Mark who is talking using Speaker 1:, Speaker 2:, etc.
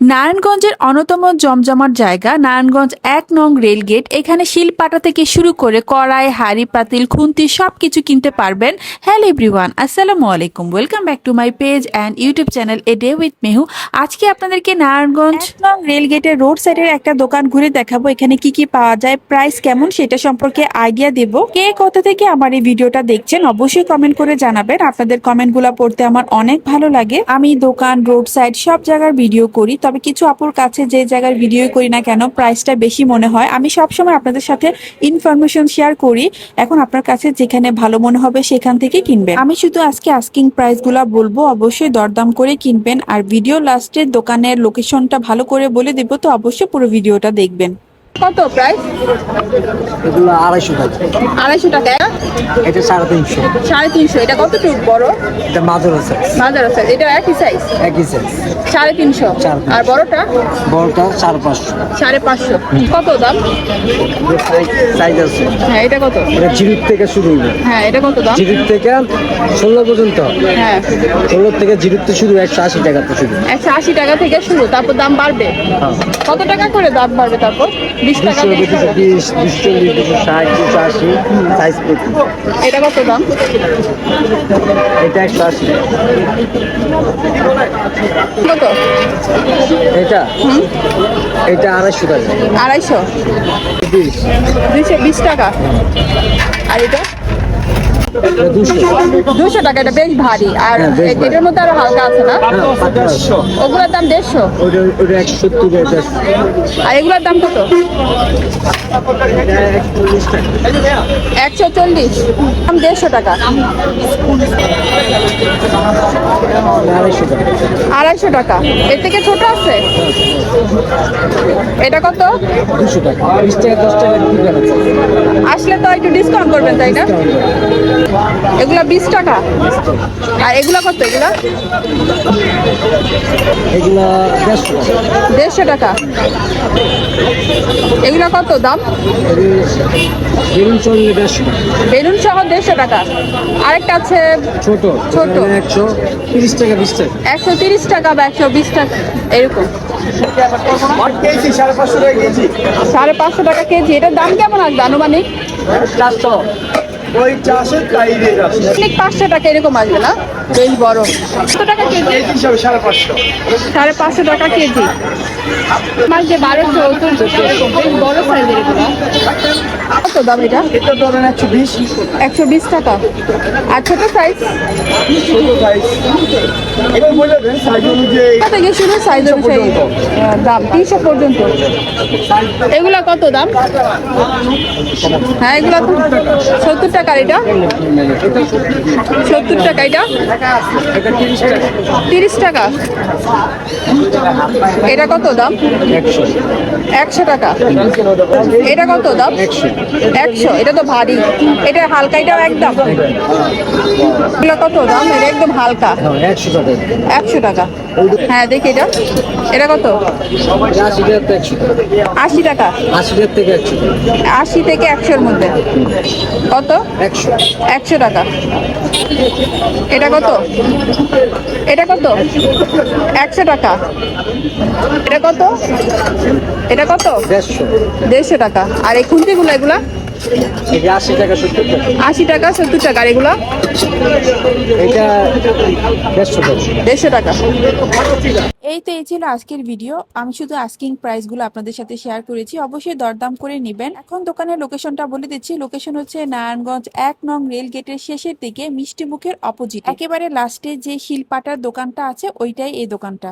Speaker 1: নারায়ণগঞ্জের অন্যতম জমজমাট জায়গা, নারায়ণগঞ্জ এক নং রেলগেট। এখানে শিলপাটা থেকে শুরু করে কড়াই, হাড়ি, পাতিল, খুন্তি সব কিছু কিনতে পারবেন। হ্যালো এভরিওয়ান, আসসালামু আলাইকুম। Welcome back to my page and YouTube channel a day with Mehu আজকে আপনাদেরকে নারায়ণগঞ্জ নং রেলগেটের রোড সাইডের একটা দোকান ঘুরে দেখাবো। এখানে কি কি পাওয়া যায় প্রাইস কেমন সেটা সম্পর্কে আইডিয়া দেব। কে কোথা থেকে আমার এই ভিডিওটা দেখছেন অবশ্যই কমেন্ট করে জানাবেন। আপনাদের কমেন্টগুলো পড়তে আমার অনেক ভালো লাগে। আমি দোকান রোড সাইড সব জায়গার ভিডিও করি। তবে কিছু আপুর কাছে যে জায়গার ভিডিও করি না কেন প্রাইসটা বেশি মনে হয়। আমি সবসময় আপনাদের সাথে ইনফরমেশন শেয়ার করি। এখন আপনার কাছে যেখানে ভালো মনে হবে সেখান থেকে কিনবেন। আমি শুধু আজকে আস্কিং প্রাইসগুলো বলব। অবশ্যই দরদাম করে কিনবেন। আর ভিডিও লাস্টে দোকানের লোকেশনটা ভালো করে বলে দেবো, তো অবশ্যই পুরো ভিডিওটা দেখবেন।
Speaker 2: কত প্রাইস
Speaker 3: এগুলো আড়াইশো টাকা।
Speaker 2: আড়াইশো টাকা
Speaker 3: এটা সাড়ে তিনশো।
Speaker 2: সাড়ে তিনশো। এটা কতটুকু বড়?
Speaker 3: এটা মাদুর আছে
Speaker 2: বাজার আছে এটা একই সাইজ
Speaker 3: একই সাইজ
Speaker 2: সাড়ে তিনশো। আর বড়টা?
Speaker 3: বড়টা সাড়ে পাঁচশো।
Speaker 2: সাড়ে পাঁচশো। কত দাম?
Speaker 3: সাইজ আছে।
Speaker 2: হ্যাঁ এটা কত?
Speaker 3: এটা জিরুর থেকে শুরু হইবে।
Speaker 2: হ্যাঁ এটা কত দাম?
Speaker 3: জিরুর থেকে ষোলো পর্যন্ত।
Speaker 2: হ্যাঁ।
Speaker 3: ষোলো থেকে জিরুতে শুরু একশো আশি টাকাতে শুরু।
Speaker 2: একশো আশি টাকা থেকে শুরু তারপর দাম বাড়বে?
Speaker 3: হ্যাঁ।
Speaker 2: কত টাকা করে দাম বাড়বে তারপর? বিশ টাকা
Speaker 3: দুশো দুশো? বিশ দুশো চল্লিশ দুশো ষাট দুশো আশি সাইজ প্রতি।
Speaker 2: এটা কত দাম?
Speaker 3: এটা একশো আশি।
Speaker 2: কত?
Speaker 3: এটা? এটা আড়াইশো টাকা।
Speaker 2: আড়াইশো?
Speaker 3: বিশ।
Speaker 2: দুইশো বিশ টাকা। আর এটা?
Speaker 3: দুশো
Speaker 2: টাকা। এটা বেশ ভারী। আর
Speaker 3: হ্যাঁ,
Speaker 2: এটার মধ্যে আরও হালকা আছে না?
Speaker 3: দেড়শো
Speaker 2: ওগুলোর দাম দেড়শো? আর এগুলোর দাম কত?
Speaker 3: একশো চল্লিশ।
Speaker 2: দাম দেড়শো টাকা।
Speaker 3: আড়াইশো টাকা।
Speaker 2: এর থেকে ছোট আছে? এটা কত? আসলে তো একটু ডিসকাউন্ট করবেন তাই না? এগুলা বিশ টাকা। আর এগুলা কত এগুলা?
Speaker 3: এগুলা দেড়শো টাকা।
Speaker 2: এগুলা কত দাম?
Speaker 3: বেলুন চললে দেড়শো
Speaker 2: বেলুন সহ দেড়শো টাকা। আরেকটা আছে
Speaker 3: ছোট
Speaker 2: ছোট।
Speaker 3: একশো তিরিশ টাকা বিশ টাকা।
Speaker 2: একশো তিরিশ টাকা বা একশো বিশ টাকা এরকম। সাড়ে পাঁচশো টাকা কেজি। এটার দাম কেমন আসবে আনুমানিক?
Speaker 4: ওই চাষে তাই রেট আছে
Speaker 2: ঠিক পাঁচশো টাকা এরকম আসবে না? বেশ বড়। কত টাকা কেজি?
Speaker 4: এই হিসাবে সাড়ে পাঁচশো।
Speaker 2: সাড়ে পাঁচশো টাকা কেজি। মাস যে বারোশো এরকম বেশ বড় সাইজের এগুলো কত দাম এটা?
Speaker 4: এটা ধরেন একশো বিশ।
Speaker 2: একশো বিশ টাকা। আর ছোট সাইজ কত থেকে শুরু সাইজ অনুযায়ী? দাম তিনশো পর্যন্ত। এগুলা কত দাম? হ্যাঁ এগুলা তো সত্তর টাকা এটা। সত্তর টাকা এটা।
Speaker 3: এটা তিরিশ টাকা।
Speaker 2: তিরিশ টাকা এটা কত দাম?
Speaker 3: একশো।
Speaker 2: একশো টাকা। এটা কত দাম?
Speaker 3: একশো
Speaker 2: এটা তো ভারী। এটা হালকা এটাও একদম। এগুলো কত দাম? এটা একদম হালকা।
Speaker 3: হ্যাঁ একশো টাকা।
Speaker 2: একশো টাকা। হ্যাঁ দেখি এটা এটা কত?
Speaker 3: আশি টাকা।
Speaker 2: আশি
Speaker 3: থেকে একশো
Speaker 2: আশি থেকে একশোর মধ্যে। কত?
Speaker 3: একশো।
Speaker 2: একশো টাকা। এটা কত? এটা কত? একশো টাকা। এটা কত? এটা কত?
Speaker 3: দেড়শো
Speaker 2: টাকা। আর এই খুন্তিগুলো এগুলা?
Speaker 3: আশি টাকা সত্তর টাকা।
Speaker 2: আশি টাকা সত্তর টাকা। এগুলো?
Speaker 3: এটা দেড়শো টাকা।
Speaker 2: দেড়শো টাকা।
Speaker 1: এই তো এই ছিল আজকের ভিডিও। আমি শুধু আস্কিং প্রাইসগুলো আপনাদের সাথে শেয়ার করেছি। অবশ্যই দরদাম করে নেবেন। এখন দোকানের লোকেশনটা বলে দিচ্ছি। লোকেশন হচ্ছে নারায়ণগঞ্জ এক নং রেল গেটের শেষের দিকে মিষ্টি মুখের অপোজিট একেবারে লাস্টে যে শিলপাটার দোকানটা আছে ওইটাই এই দোকানটা।